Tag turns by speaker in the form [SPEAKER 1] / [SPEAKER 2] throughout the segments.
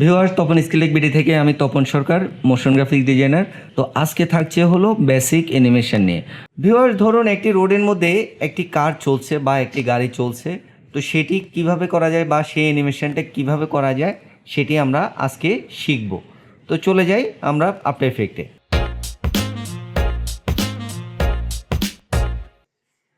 [SPEAKER 1] Viewers, Tapan স্কিলেক BD থেকে আমি Tapan Sarkar motion graphic designer তো আজকে থাকছে হলো বেসিক অ্যানিমেশন নিয়ে। ভিউয়ার্স, ধরুন একটি রোডের মধ্যে একটি কার চলছে বা একটি গাড়ি চলছে। তো সেটি কীভাবে করা যায় বা সেই অ্যানিমেশনটা কীভাবে করা যায়, সেটি আমরা আজকে শিখব। তো চলে যাই আমরা আফটার এফেক্টে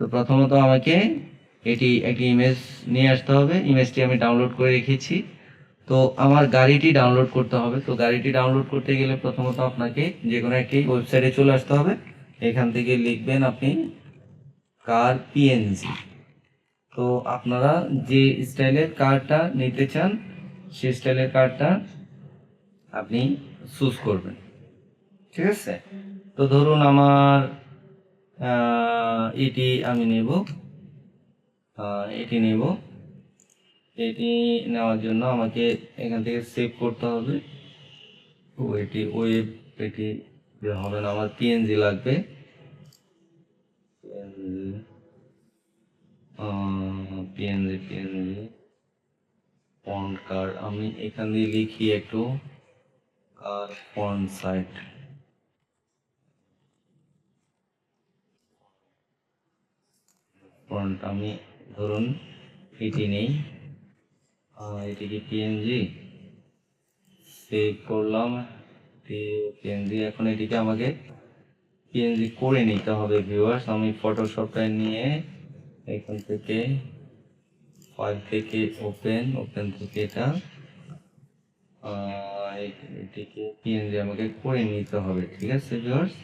[SPEAKER 1] তো প্রথমত আমাকে এটি একটি ইমেজ নিয়ে আসতে হবে। ইমেজটি আমি ডাউনলোড করে রেখেছি। তো আমার গাড়িটি ডাউনলোড করতে হবে। তো গাড়িটি ডাউনলোড করতে গেলে প্রথমত আপনাকে যে কোনো একটি ওয়েবসাইটে চলে আসতে হবে। এখান থেকে লিখবেন আপনি কার পিএনজি তো আপনারা যে স্টাইলের কারটা নিতে চান সেই স্টাইলের কারটা আপনি চুজ করবেন। ঠিক আছে? তো ধরুন আমার এটি আমি নেব। এটি নেব। এটি নেওয়ার জন্য আমাকে এখান থেকে সেভ করতে হবে তো এটি ওয়েব এটি হবে না আমার পিএনজি লাগবে পিএনজি পিএনজি ফন্ট কার আমি এখান দিয়ে লিখি একটু কার ফন্ট সাইট ফন্ট আমি ধরুন এটি নেই এটি কি পিএনজি সেভ করলাম। পিএনজি এখন এটিকে আমাকে পিএনজি করে নিতে হবে ভিউয়ার্স আমি ফটোশপটা নিয়ে এখান থেকে ফাইল থেকে ওপেন ওপেন থেকে এটা এটিকে পিএনজি আমাকে করে নিতে হবে, ঠিক আছে ভিউয়ার্স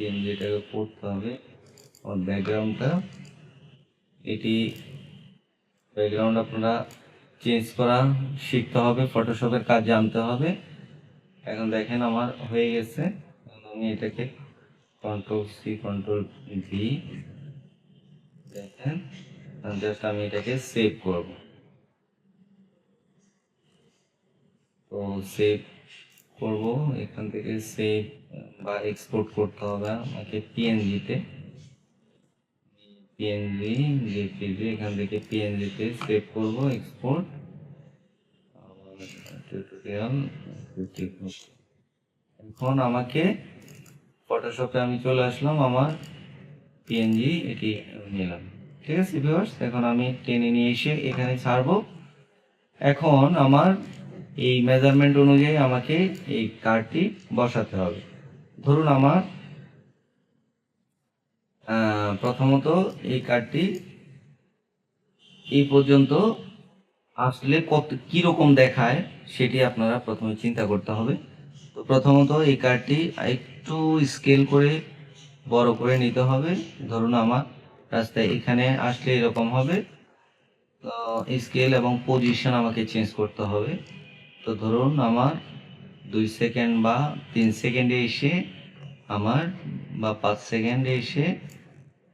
[SPEAKER 1] পিএনজিটাকে করতে হবে আর ব্যাকগ্রাউন্ডটা এটি ব্যাকগ্রাউন্ড আপনারা চেঞ্জ করা শিখতে হবে ফটোশপের কাজ জানতে হবে। এখন দেখেন আমার হয়ে গেছে। আমি এটাকে কন্ট্রোল সি কন্ট্রোল ভি দেখেন জাস্ট আমি এটাকে সেভ করব। তো সেভ করব, এখান থেকে সেভ বা এক্সপোর্ট করতে হবে আমাকে পিএনজিতে পিএনজি জেপিজি এখান থেকে পিএনজিতে সেভ করব এক্সপোর্ট এখন আমাকে ফটোশপে আমি চলে আসলাম, আমার পিএনজি এটি নিলাম। ঠিক আছে ভিউয়ার্স এখন আমি টেনে নিয়ে এসে এখানে ছাড়বো। এখন আমার এই মেজারমেন্ট অনুযায়ী আমাকে এই কার্ডটি বসাতে হবে। ধরুন আমার প্রথমত এই কার্ডটি এই পর্যন্ত আসলে কত, কীরকম দেখায় সেটি আপনারা প্রথমে চিন্তা করতে হবে। তো প্রথমত এই কার্ডটি একটু স্কেল করে বড় করে নিতে হবে। ধরুন আমার রাস্তায় এখানে আসলে এরকম হবে। তো স্কেল এবং পজিশন আমাকে চেঞ্জ করতে হবে। তো ধরুন আমার দুই সেকেন্ড বা তিন সেকেন্ডে এসে আমার বা পাঁচ সেকেন্ডে এসে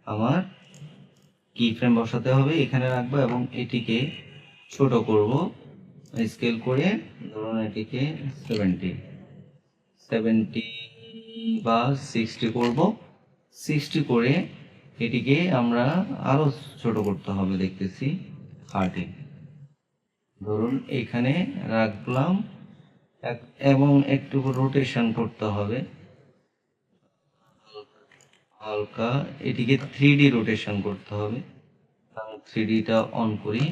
[SPEAKER 1] আমার কি ফ্রেম বসাতে হবে, এখানে রাখব এবং এটিকে ছোট করব স্কেল করে ধরুন এটিকে সেভেন্টি সেভেন্টি বা সিক্সটি করব সিক্সটি করে এটিকে আমরা আরও ছোট করতে হবে, দেখতেছি থার্টি ধরুন এখানে রাখলাম এবং একটু রোটেশন করতে হবে। হালকা এটিকে থ্রি ডি রোটেশন করতে হবে। থ্রি ডিটা অন করি।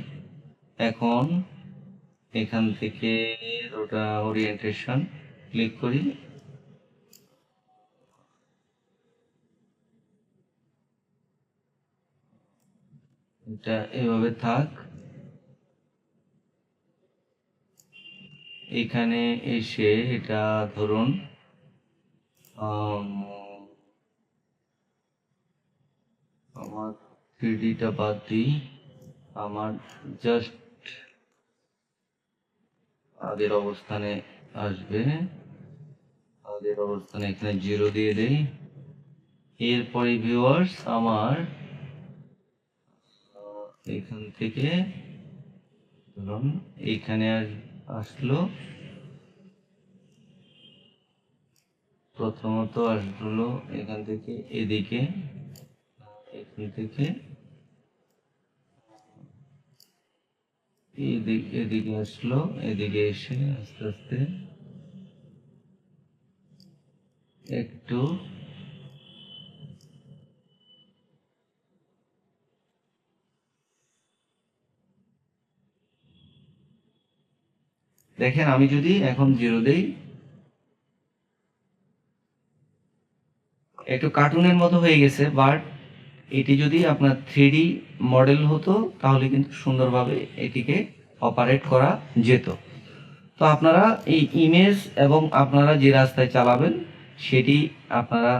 [SPEAKER 1] এখন এখান থেকে রোটা ওরিয়েন্টেশন ক্লিক করি। এটা এভাবে থাক। এখানে এসে এটা ধরুন আমার থ্রিডিটা বাদ দিই। আমার জাস্ট আগের অবস্থানে আসবে। আগের অবস্থানে এখানে জিরো দিয়ে দেই। এরপরে ভিউয়ার্স আমার এখান থেকে ধরুন এইখানে আস- আসলো। প্রথমত আসলো এখান থেকে এদিকে, এখান থেকে। এদিকে আসলো, এদিকে এসে আস্তে আস্তে একটু দেখেন আমি যদি এখন জিরো দেই, একটু কার্টুনের মতো হয়ে গেছে, বাট এটি যদি আপনার থ্রি মডেল হতো, তাহলে কিন্তু সুন্দরভাবে এটিকে অপারেট করা যেত। তো আপনারা এই ইমেজ এবং আপনারা যে রাস্তায় চালাবেন, সেটি আপনারা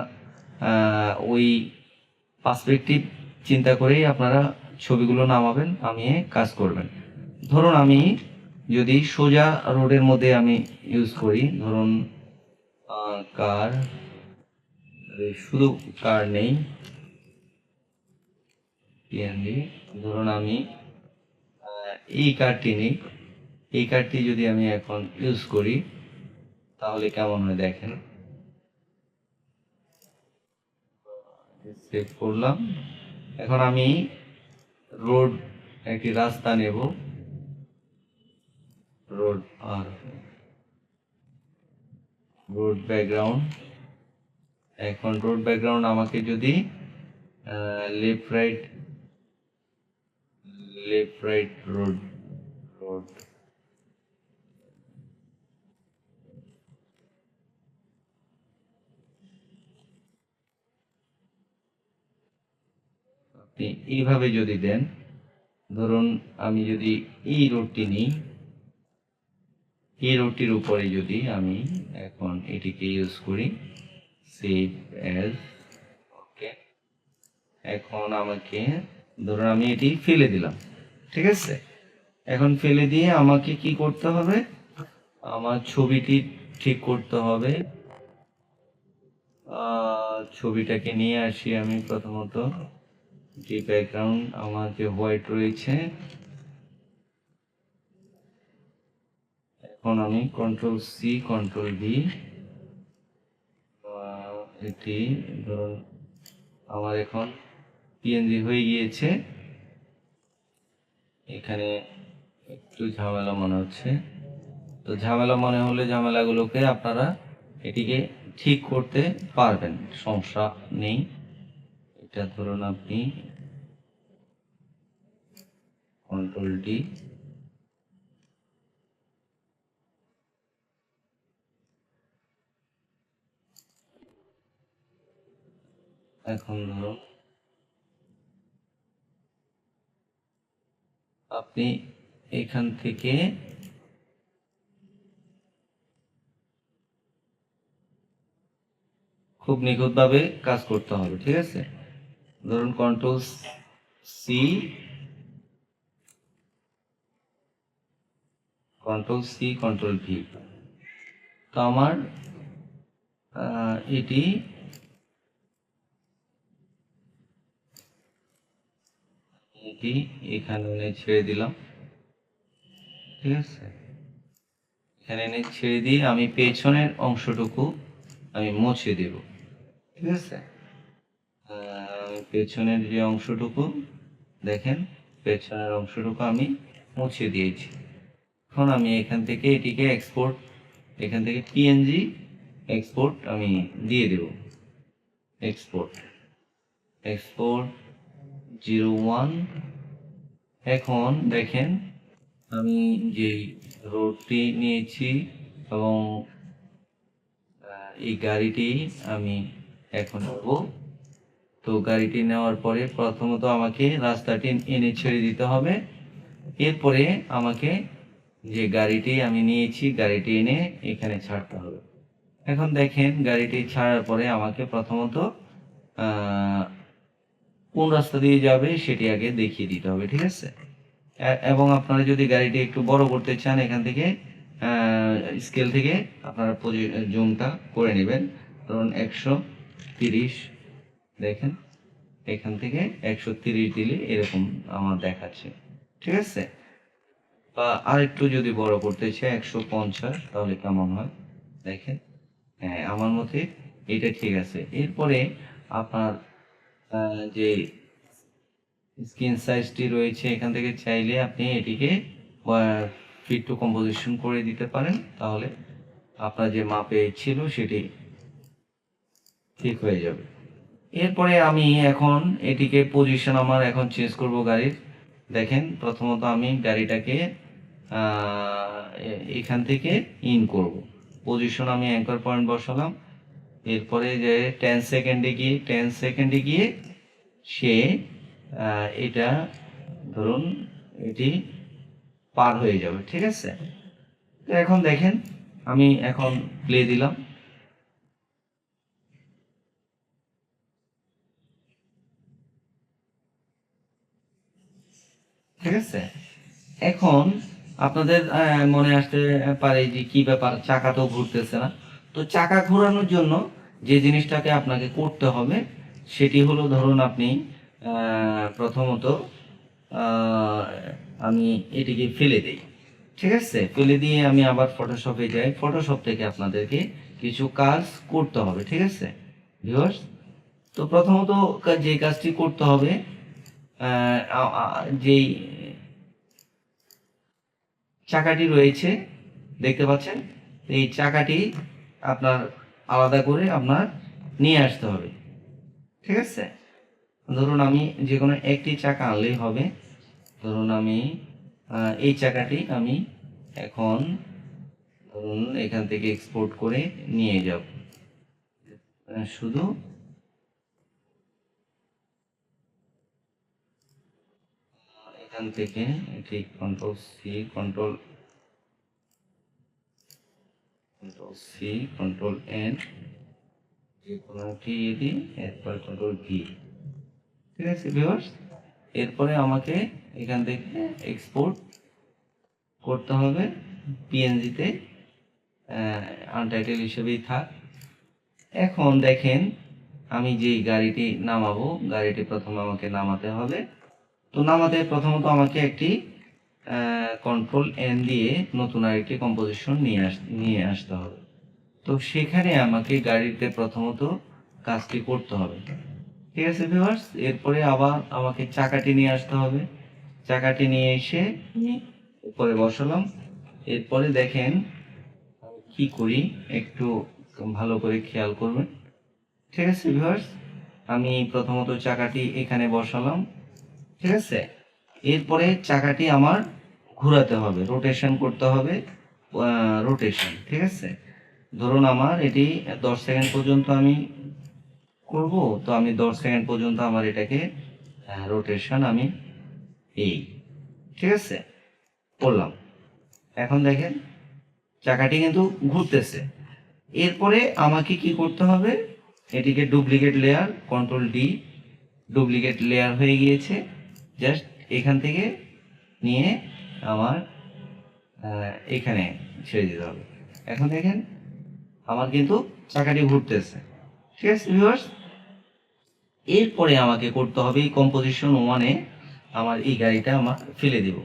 [SPEAKER 1] ওই পার্সপেক্টিভ চিন্তা করেই আপনারা ছবিগুলো নামাবেন, নামিয়ে কাজ করবেন। ধরুন আমি যদি সোজা রোডের মধ্যে আমি ইউজ করি, ধরুন কার শুধু কার নেই ধরুন আমি এই কার্ডটি নিই, এই কার্ডটি যদি আমি এখন ইউজ করি, তাহলে কেমন হয় দেখেন। সেভ করলাম। এখন আমি রোড একটি রাস্তা নেব। রোড আর রোড ব্যাকগ্রাউন্ড। এখন রোড ব্যাকগ্রাউন্ড আমাকে যদি left right left right road road আপনি এইভাবে যদি দেন, ধরুন আমি যদি এই রোডটি নিই এই রোডটির উপরে যদি আমি এখন এটিকে ইউজ করি সেভ অ্যাজ ওকে এখন আমাকে, ধরুন আমি এটি ফেলে দিলাম, ঠিক আছে? এখন ফেলে দিয়ে আমাকে কি করতে হবে? আমার ছবিটি ঠিক করতে হবে। ছবিটাকে নিয়ে আসি আমি প্রথমত। যে ব্যাকগ্রাউন্ড আমার যে হোয়াইট রয়েছে এখন আমি কন্ট্রোল সি কন্ট্রোল ভি এটি ধরুন, আমার এখন পিএনজি হয়ে গিয়েছে। এখানে একটু ঝামেলা মনে হচ্ছে। তো ঝামেলা মনে হলে ঝামেলাগুলোকে আপনারা এটিকে ঠিক করতে পারবেন, সমস্যা নেই। এটা ধরুন আপনি কন্ট্রোল ডি এখন ধরুন আপনি এখান থেকে খুব নিখুঁতভাবে কাজ করতে হবে, ঠিক আছে? ধরুন control C control C control V তো আমার এটি এটি এখানে এনে ছেড়ে দিলাম। ঠিক আছে? এখানে এনে ছেড়ে দিয়ে আমি পেছনের অংশটুকু আমি মুছে দেব। ঠিক আছে? পেছনের যে অংশটুকু, দেখেন, পেছনের অংশটুকু আমি মুছে দিয়েছি। এখন আমি এখান থেকে এটিকে এক্সপোর্ট এখান থেকে পিএনজি এক্সপোর্ট আমি দিয়ে দেব। এক্সপোর্ট এক্সপোর্ট জিরো ওয়ান এখন দেখেন, আমি যে রোডটি নিয়েছি এবং এই গাড়িটি আমি এখন নেব। তো গাড়িটি নেওয়ার পরে প্রথমত আমাকে রাস্তাটি এনে ছেড়ে দিতে হবে। এরপরে আমাকে যে গাড়িটি আমি নিয়েছি, গাড়িটি এনে এখানে ছাড়তে হবে। এখন দেখেন, গাড়িটি ছাড়ার পরে আমাকে প্রথমত কোন রাস্তা দিয়ে যাবে সেটি আগে দেখিয়ে দিতে হবে, ঠিক আছে? এবং আপনারা যদি গাড়িটি একটু বড় করতে চান এখান থেকে স্কেল থেকে, আপনারা জুমটা করে নেবেন। ধরুন একশো তিরিশ, দেখেন, এখান থেকে একশো তিরিশ দিলে এরকম আমার দেখাচ্ছে, ঠিক আছে? বা আরেকটু যদি বড় করতে চাই, একশো পঞ্চাশ, তাহলে কেমন হয়? দেখেন হ্যাঁ আমার মতে এটা ঠিক আছে। এরপরে আপনার যে স্ক্রিন সাইজটি রয়েছে এখান থেকে চাইলে আপনি এটিকে ফিট টু কম্পোজিশন করে দিতে পারেন। তাহলে আপনার যে মাপে ছিল সেটি ঠিক হয়ে যাবে। এরপরে আমি এখন এটিকে পজিশন আমার এখন চেঞ্জ করব গাড়ির। দেখেন, প্রথমত আমি গাড়িটাকে এখান থেকে ইন করব। পজিশন আমি অ্যাঙ্কার পয়েন্ট বসালাম। এরপরে যে টেন সেকেন্ডে গিয়ে টেন সেকেন্ডে গিয়ে সে এটা ধরুন এটি পার হয়ে যাবে, ঠিক আছে? তো এখন দেখেন, আমি এখন প্লে দিলাম। ঠিক আছে? এখন আপনাদের মনে আসতে পারে যে কি ব্যাপার, চাকা তো ঘুরতেছে না। তো চাকা ঘোরানোর জন্য যে জিনিসটাকে আপনাকে করতে হবে, সেটি হলো ধরুন আপনি প্রথমত আমি এটিকে ফেলে দিই, ঠিক আছে? ফেলে দিয়ে আমি আবার ফটোশপে যাই ফটোশপ থেকে আপনাদেরকে কিছু কাজ করতে হবে, ঠিক আছে? ভিউয়ার্স তো প্রথমত যে কাজটি করতে হবে যেই চাকাটি রয়েছে, দেখতে পাচ্ছেন? এই চাকাটি আপনার আলাদা করে আপনার নিয়ে আসতে হবে। ঠিক আছে? ধরুন আমি যে কোনো একটি চাকা আনলেই হবে। ধরুন আমি এই চাকাটি আমি এখন ধরুন এখান থেকে এক্সপোর্ট করে নিয়ে যাব। শুধু এখান থেকে এটি control C control control C control N যে কোনো এরপর কন্ট্রোল ভি ঠিক আছে ভিউয়ার্স এরপরে আমাকে এখান থেকে এক্সপোর্ট করতে হবে পিএনজিতে আনটাইটেল হিসেবেই থাক। এখন দেখেন, আমি যেই গাড়িটি নামাবো, গাড়িটি প্রথমে আমাকে নামাতে হবে। তো নামাতে, প্রথমত আমাকে একটি কন্ট্রোল এন দিয়ে নতুন আরেকটি কম্পোজিশন নিয়ে আস, নিয়ে আসতে হবে। তো সেখানে আমাকে গাড়িতে প্রথমত কাজটি করতে হবে। ঠিক আছে ভিউয়ার্স এরপরে আবার আমাকে চাকাটি নিয়ে আসতে হবে। চাকাটি নিয়ে এসে উপরে বসালাম। এরপরে দেখেন কি করি, একটু ভালো করে খেয়াল করবেন। ঠিক আছে ভিউয়ার্স আমি প্রথমত চাকাটি এখানে বসালাম। ঠিক আছে? এরপরে চাকাটি আমার ঘোরাতে হবে রোটেশন করতে হবে রোটেশন ঠিক আছে? ধরুন আমার এটি দশ সেকেন্ড পর্যন্ত আমি করব, তো আমি দশ সেকেন্ড পর্যন্ত আমার এটাকে রোটেশন আমি এই, ঠিক আছে? করলাম। এখন দেখেন, চাকাটি কিন্তু ঘুরতেছে। এরপরে আমাকে কি করতে হবে? এটিকে duplicate layer control D duplicate layer হয়ে গিয়েছে। জাস্ট এখান থেকে নিয়ে আমার এখানে ছেড়ে দিতে হবে। এখন দেখেন, আমার কিন্তু চাকাটি ঘুরতেছে। ঠিক আছে ভিউয়ার্স এরপরে আমাকে করতে হবে এই কম্পোজিশন ওয়ানে আমার এই গাড়িটা আমার ফেলে দেব।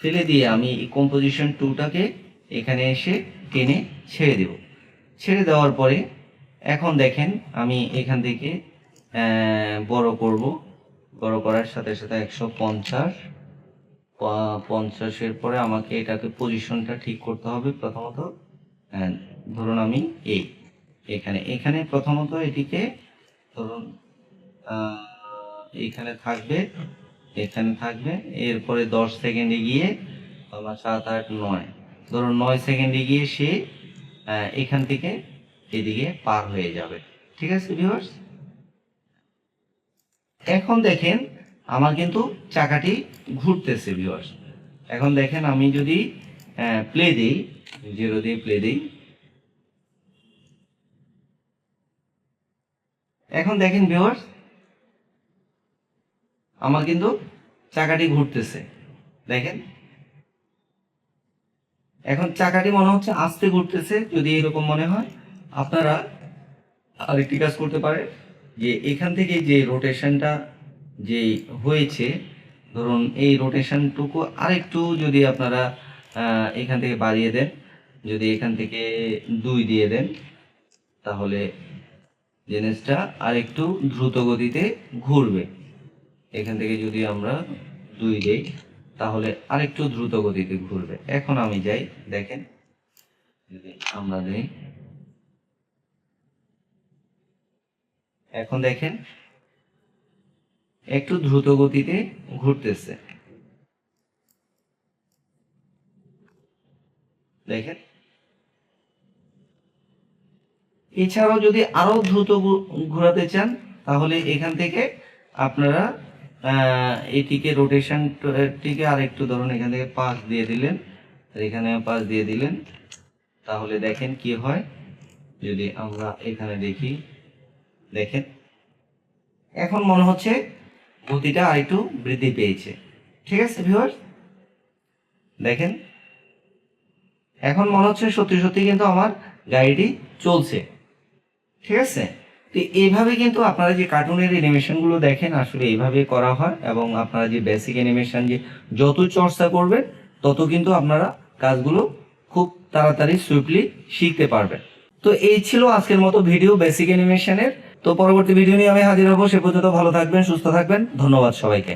[SPEAKER 1] ফেলে দিয়ে আমি এই কম্পোজিশন টুটাকে এখানে এসে টেনে ছেড়ে দেব। ছেড়ে দেওয়ার পরে এখন দেখেন আমি এখান থেকে বড় করব। বড় করার সাথে সাথে একশো পঞ্চাশ। পঞ্চাশের পরে আমাকে এটাকে পজিশনটা ঠিক করতে হবে প্রথমত। ধরুন আমি এই এখানে এখানে প্রথমত এটিকে ধরুন এইখানে থাকবে, এখানে থাকবে। এরপরে দশ সেকেন্ডে গিয়ে আমার সাত আট নয়। ধরুন নয় সেকেন্ডে গিয়ে সে এখান থেকে এদিকে পার হয়ে যাবে। ঠিক আছে ভিউয়ার্স এখন দেখেন আমার কিন্তু চাকাটি ঘুরতেছে ভিউয়ার্স এখন দেখেন আমি যদি প্লে দিই জিরো দিয়ে প্লে দিই। এখন দেখেন ভিউয়ার্স আমার কিন্তু চাকাটি ঘুরতেছে, দেখেন। এখন চাকাটি মনে হচ্ছে আস্তে ঘুরতেছে, যদি এরকম মনে হয়, আপনারা আরেকটি কাজ করতে পারে যে এখান থেকে যে রোটেশনটা যে হয়েছে, ধরুন এই রোটেশনটুকু আরেকটু যদি আপনারা এখান থেকে বাড়িয়ে দেন, যদি এখান থেকে দুই দিয়ে দেন, তাহলে জিনিসটা আরেকটু দ্রুত গতিতে ঘুরবে। এখান থেকে যদি আমরা দুই দেই, তাহলে আরেকটু দ্রুত গতিতে ঘুরবে। এখন আমি যাই, দেখেন, যদি আমরা দেই এখন দেখেন, একটু দ্রুত গতিতে ঘুরতেছে। দেখেন। এছাড়াও যদি আরও দ্রুত ঘোরাতে চান, তাহলে এখান থেকে আপনারা এটিকে রোটেশন টিকে আর একটু ধরুন, এখান থেকে পাঁচ দিয়ে দিলেন এখানে পাঁচ দিয়ে দিলেন, তাহলে দেখেন কি হয়। যদি আমরা এখানে দেখি দেখেন। এখন মনে হচ্ছে গতিটা আরেকটু বৃদ্ধি পেয়েছে। ঠিক আছে ভিউয়ার্স দেখেন। এখন মনে হচ্ছে সত্যি সত্যি কিন্তু আমার গাড়িটি চলছে। ঠিক আছে? তো এইভাবে কিন্তু আপনারা যে কার্টুনের অ্যানিমেশনগুলো দেখেন, আসলে এইভাবে করা হয় এবং আপনারা যে বেসিক অ্যানিমেশন যে যত চর্চা করবেন, তত কিন্তু আপনারা কাজগুলো খুব তাড়াতাড়ি সুইফটলি শিখতে পারবেন। তো এই ছিল আজকের মতো ভিডিও বেসিক অ্যানিমেশনের তো পরবর্তী ভিডিও নিয়ে আমি হাজির হব। সে পর্যন্ত ভালো থাকবেন, সুস্থ থাকবেন। ধন্যবাদ সবাইকে।